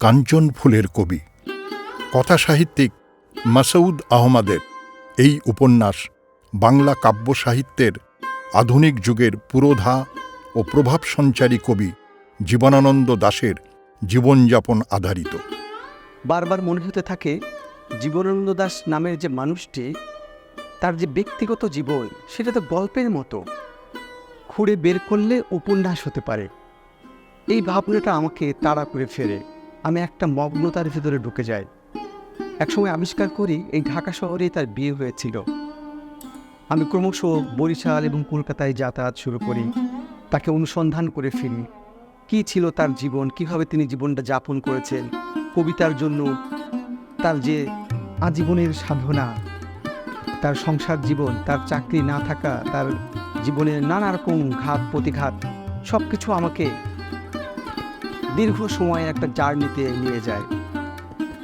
কাঞ্চন ফুলের কবি। কথা সাহিত্যিক মাসউদ আহমদের এই উপন্যাস বাংলা কাব্য সাহিত্যের আধুনিক যুগের পুরোধা ও প্রভাব সঞ্চারী কবি জীবনানন্দ দাশের জীবনযাপন আধারিত। বারবার মনে হতে থাকে জীবনানন্দ দাস নামের যে মানুষটি, তার যে ব্যক্তিগত জীবন, সেটা তো গল্পের মতো। খুঁড়ে বের করলে উপন্যাস হতে পারে। এই ভাবনাটা আমাকে তাড়া করে ফেরে। আমি একটা মগ্নতার ভিতরে ঢুকে যাই। একসময় আবিষ্কার করি এই ঢাকা শহরে তার বিয়ে হয়েছিল। আমি ক্রমশ বরিশাল এবং কলকাতায় যাতায়াত শুরু করি, তাকে অনুসন্ধান করে ফিরি। কী ছিল তার জীবন, কীভাবে তিনি জীবনটা যাপন করেছেন, কবিতার জন্য তার যে আজীবনের সাধনা, তার সংসার জীবন, তার চাকরি না থাকা, তার জীবনের নানা রকম ঘাত, প্রতিঘাত সব কিছু আমাকে দীর্ঘ সময় একটা জার্নিতে নিয়ে যায়।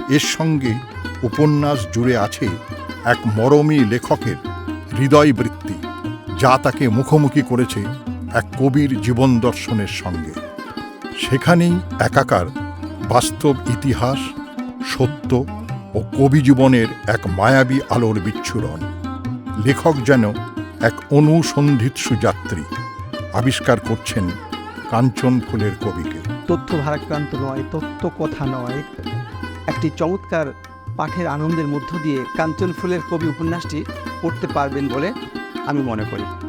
এর সঙ্গে উপন্যাস জুড়ে আছে এক মরমী লেখকের হৃদয়বৃত্তি যা তাকে মুখোমুখি করেছে এক কবির জীবন দর্শনের সঙ্গে। সেখানেই একাকার বাস্তব ইতিহাস, সত্য ও কবি জীবনের এক মায়াবী আলোর বিচ্ছুরণ। লেখক যেন এক অনুসন্ধিৎসু যাত্রী আবিষ্কার করছেন কাঞ্চন ফুলের কবিকে। তথ্য ভারাক্রান্ত নয়, তথ্য কথা নয়। একটি চমৎকার পাঠের আনন্দের মধ্য দিয়ে কাঞ্চন ফুলের কবি উপন্যাসটি পড়তে পারবেন বলে আমি মনে করি।